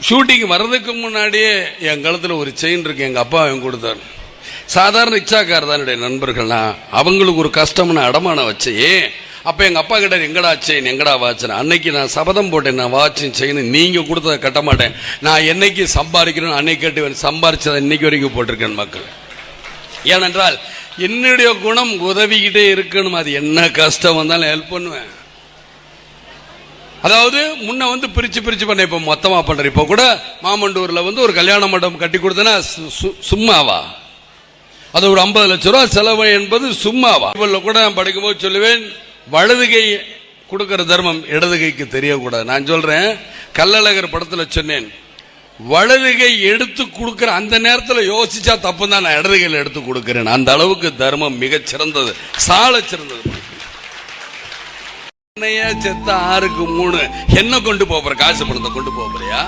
Shooting வர்றதுக்கு முன்னாடியே என் கழுத்தில் ஒரு செயின் இருக்கு எங்கள் அப்பா அவன் கொடுத்தார். சாதாரண இச்சாக்கார் தான் என்னுடைய நண்பர்கள்னா அவங்களுக்கு ஒரு கஷ்டம்னு அடமானம் வச்சு ஏன்? எங்கள் அப்பா கிட்ட எங்கடா செயின் எங்கடா வாட்சன் அன்னைக்கு நான் சபதம் போட்டேன் நான் வாட்சின் செயின் நீங்கள் கொடுத்ததை கட்ட மாட்டேன். நான் என்னைக்கு சம்பாதிக்கிறேன் அன்னைக்கு கட்டுவேன் சம்பாரிச்சதை இன்னைக்கு வரைக்கும் போட்டிருக்கேன் மக்கள். ஏனென்றால் என்னுடைய குணம் உதவிக்கிட்டே இருக்கணும். அது என்ன கஷ்டம் வந்தாலும் ஹெல்ப் பண்ணுவேன். அதாவது முன்ன வந்து பிரிச்சு பிரிச்சு பண்ண இப்ப மொத்தமா பண்றேன். இப்ப கூட மாமண்டூர்ல வந்து ஒரு கல்யாண மண்டபம் கட்டி கொடுத்தனா சு- சு- சும்மாவா? அது ஒரு ஐம்பது லட்சம் ரூபாய் செலவு என்பது சும்மாவா? இவள்ல கூட நான் படிக்கும்போது சொல்லுவேன் வலதுகை கொடுக்கிற தர்மம் இடதுகைக்கு தெரியக்கூடாது. நான் சொல்றேன் கள்ளழகர் படத்துல சொன்னேன் வலதுகை எடுத்து கொடுக்குற அந்த நேரத்தில் யோசிச்சா தப்பு தான் நான் இடதுகையில் எடுத்து கொடுக்கிறேன். அந்த அளவுக்கு தர்மம் மிகச் சிறந்தது சால சிறந்தது என்னைய செத்த ஆறுக்கு மூணு. என்ன கொண்டு போற காசு பணத்தை கொண்டு போறியா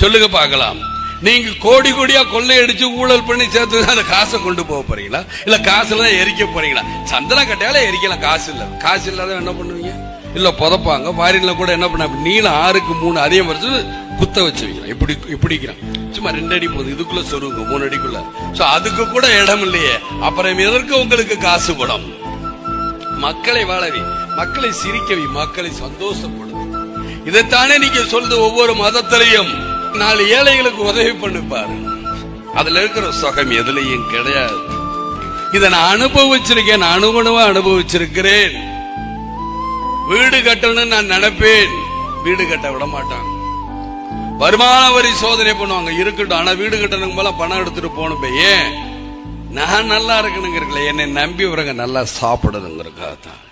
சொல்லுங்க பார்க்கலாம். நீங்க கோடி கோடியா கொள்ளையடிச்சு ஊழல் பண்ணி சேர்த்து அந்த காசை கொண்டு போக போறீங்களா இல்ல காசுல தான் எரிக்க போறீங்களா? சந்தன கட்டையால எரிக்கலாம். காசு இல்ல. காசு இல்லாத என்ன பண்ணுவீங்க? இல்ல புதப்பாங்க. ஃபாரின்ல கூட என்ன பண்ண? நீளம் ஆறுக்கு மூணு அதே மாதிரி குத்த வச்சு வைக்கலாம் இப்படி இப்படிக்கிறான் சும்மா ரெண்டு அடி போகுது. இதுக்குள்ள சொருங்க மூணு அடிக்குள்ள. சோ அதுக்கு கூட இடம் இல்லையே. அப்புறம் எதற்கு உங்களுக்கு காசு படம் மக்களை வாழவி மக்களை சிரிக்கவி மக்களை சந்தோஷப்படுது இதைத்தானே நீங்க சொல்றது ஒவ்வொரு மதத்திலையும். நாலு ஏழைகளுக்கு உதவி பண்ணுப்பாரு அதுல இருக்கிற சுகம் எதுலயும் கிடையாது. இதை நான் அனுபவிச்சிருக்கேன் நான் அனுகுணவா அனுபவிச்சிருக்கிறேன். வீடு கட்டணும்னு நான் நினைப்பேன். வீடு கட்ட விட மாட்டாங்க. வருமான வரி சோதனை பண்ணுவாங்க இருக்கட்டும். ஆனா வீடு கட்டணுங்க போல பணம் எடுத்துட்டு போகணும் ஏன்? நான் நல்லா இருக்கணுங்கிறீங்களே என்னை நம்பி இவருங்க நல்லா சாப்பிடணுங்கிறக்காக தான்